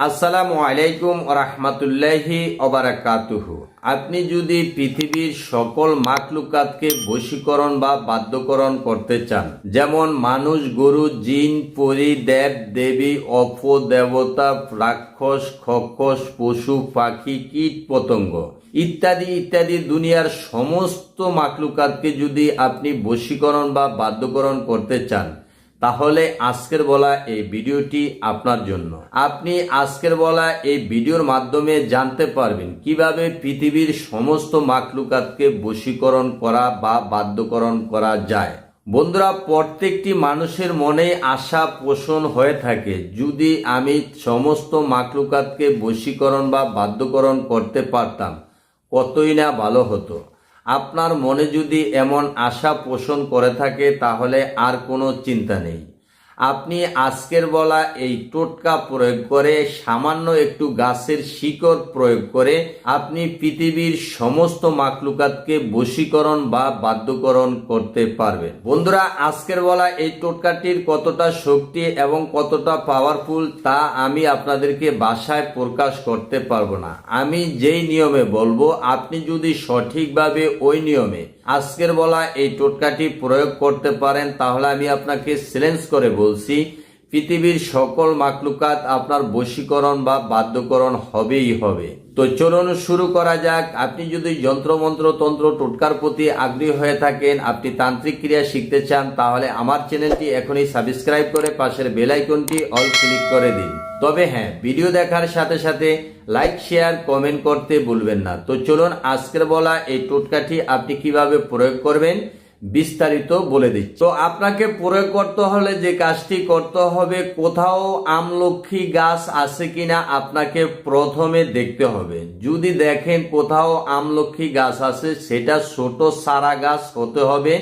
আসসালামু আলাইকুম রহমতুল্লাহি অবরাকাতুহু আপনি যদি পৃথিবীর সকল মাকলুকাতকে বশীকরণ বা বাধ্যকরণ করতে চান, যেমন মানুষ, গরু, জিন, পরি, দেব, দেবী, অপ, দেবতা, রাক্ষস, খক্ষস, পশু, পাখি, কীট, পতঙ্গ ইত্যাদি ইত্যাদি দুনিয়ার সমস্ত মাকলুকাতকে যদি আপনি বশীকরণ বা বাধ্যকরণ করতে চান তাহলে আজকের বলা এই ভিডিওটি আপনার জন্য। আপনি আজকের বলা এই ভিডিওর মাধ্যমে জানতে পারবেন কীভাবে পৃথিবীর সমস্ত মাকলুকাতকে বশীকরণ করা বা বাধ্যকরণ করা যায়। বন্ধুরা, প্রত্যেকটি মানুষের মনে আশা পোষণ হয়ে থাকে যদি আমি সমস্ত মাকলুকাতকে বশীকরণ বা বাধ্যকরণ করতে পারতাম, কতই না ভালো হতো। আপনার মনে যদি এমন আশা পোষণ করে থাকে তাহলে আর কোনো চিন্তা নেই। আপনি আজকের বলা এই টোটকা প্রয়োগ করে, সামান্য একটু গাছের শিকড় প্রয়োগ করে, আপনি পৃথিবীর সমস্ত মাকলুকাতকে বশীকরণ বা বাধ্যকরণ করতে পারবেন। বন্ধুরা, আজকের বলা এই টোটকাটির কতটা শক্তি এবং কতটা পাওয়ারফুল তা আমি আপনাদেরকে বাসায় প্রকাশ করতে পারব না। আমি যেই নিয়মে বলব, আপনি যদি সঠিকভাবে ওই নিয়মে আজকের বলা এই টোটকাটি প্রয়োগ করতে পারেন তাহলে আমি আপনাকে চ্যালেঞ্জ করে বলছি। পৃথিবীর সকল মাকলুকাত আপনার বশীকরণ বা বাধ্যকরণ হবেই হবে। তো চলুন শুরু করা যাক। আপনি যদি যন্ত্রমন্ত্র তন্ত্র টোটকার প্রতি আগ্রহী হয়ে থাকেন, আপনি তান্ত্রিক ক্রিয়া শিখতে চান, তাহলে আমার চ্যানেলটি এখনই সাবস্ক্রাইব করে পাশের বেল আইকনটি অল ক্লিক করে দিন। তবে হ্যাঁ ভিডিও দেখার সাথে সাথে লাইক, শেয়ার, কমেন্ট করতে ভুলবেন না। তো চলুন আজকের বলা এই টোটকাটি আপনি কীভাবে প্রয়োগ করবেন বিস্তারিত বলে দিচ্ছি। তো আপনাকে প্রয়োগ করতে হলে যে কাজটি করতে হবে, কোথাও আমলক্ষী গাছ আছে কিনা আপনাকে প্রথমে দেখতে হবে। যদি দেখেন কোথাও আমলক্ষী গাছ আছে, সেটা ছোট সারা গাছ হতে হবে,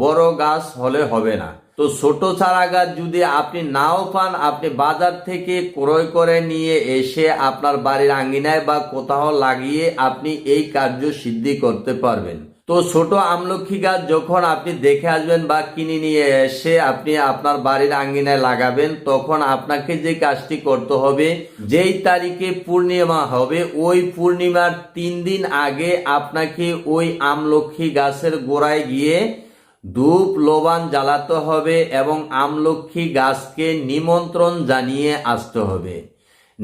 বড় গাছ হলে হবে না। তো ছোট চারা গাছ যদি আপনি নাও পান, আপনি বাজার থেকে ক্রয় করে নিয়ে এসে আপনার বাড়ির আঙ্গিনায় বা কোথাও লাগিয়ে আপনি এই কার্য সিদ্ধি করতে পারবেন। তো ছোট আমলক্ষী গাছ যখন আপনি দেখে আসবেন বা কিনে নিয়ে এসে আপনি আপনার বাড়ির আঙ্গিনায় লাগাবেন, তখন আপনাকে যে কাজটি করতে হবে, যেই তারিখে পূর্ণিমা হবে, ওই পূর্ণিমার তিন দিন আগে আপনাকে ওই আমলক্ষী গাছের গোড়ায় গিয়ে ধূপ লোবান জ্বালাতে হবে এবং আমলক্ষী গাছকে নিমন্ত্রণ জানিয়ে আসতে হবে।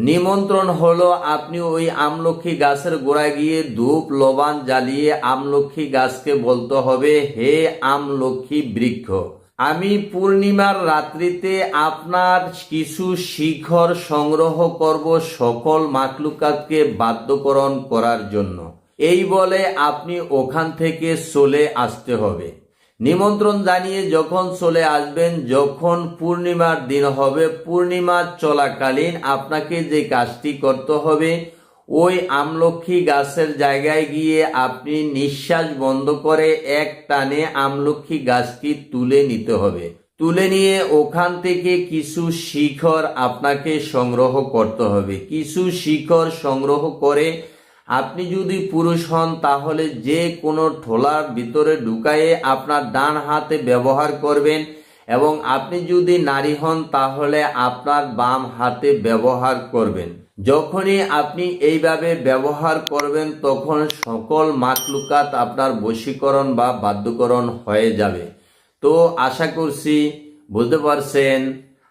নিমন্ত্রণ হলো আপনি ওই আমলক্ষী গাছের গোড়ায় গিয়ে ধূপ লোবান জ্বালিয়ে আমলক্ষী গাছকে বলতে হবে, হে আমলক্ষী বৃক্ষ, আমি পূর্ণিমার রাত্রিতে আপনার কিছু শিখর সংগ্রহ করব সকল মাকলুকাতকে বাধ্যকরণ করার জন্য। এই বলে আপনি ওখান থেকে চলে আসতে হবে। নিমন্ত্রণ জানিয়ে যখন চলে আসবেন, যখন পূর্ণিমার দিন হবে পূর্ণিমার চলাকালীন আপনাকে যে কাজটি করতে হবে, ওই আমলক্ষী গাছের জায়গায় গিয়ে আপনি নিঃশ্বাস বন্ধ করে এক টানে আমলক্ষী গাছটি তুলে নিতে হবে। তুলে নিয়ে ওখান থেকে কিছু শিখর আপনাকে সংগ্রহ করতে হবে। কিছু শিখর সংগ্রহ করে আপনি যদি পুরুষ হন, তাহলে যে কোনো ঠোলার ভিতরে ঢুকায়ে আপনার ডান হাতে ব্যবহার করবেন এবং আপনি যদি নারী হন, তাহলে আপনার বাম হাতে ব্যবহার করবেন। যখনই আপনি এইভাবে ব্যবহার করবেন, তখন সকল মাকলুকাত আপনার বশীকরণ বা বাধ্যকরণ হয়ে যাবে। তো আশা করছি বুঝতে পারছেন।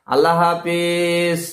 আল্লাহ হাফিজ।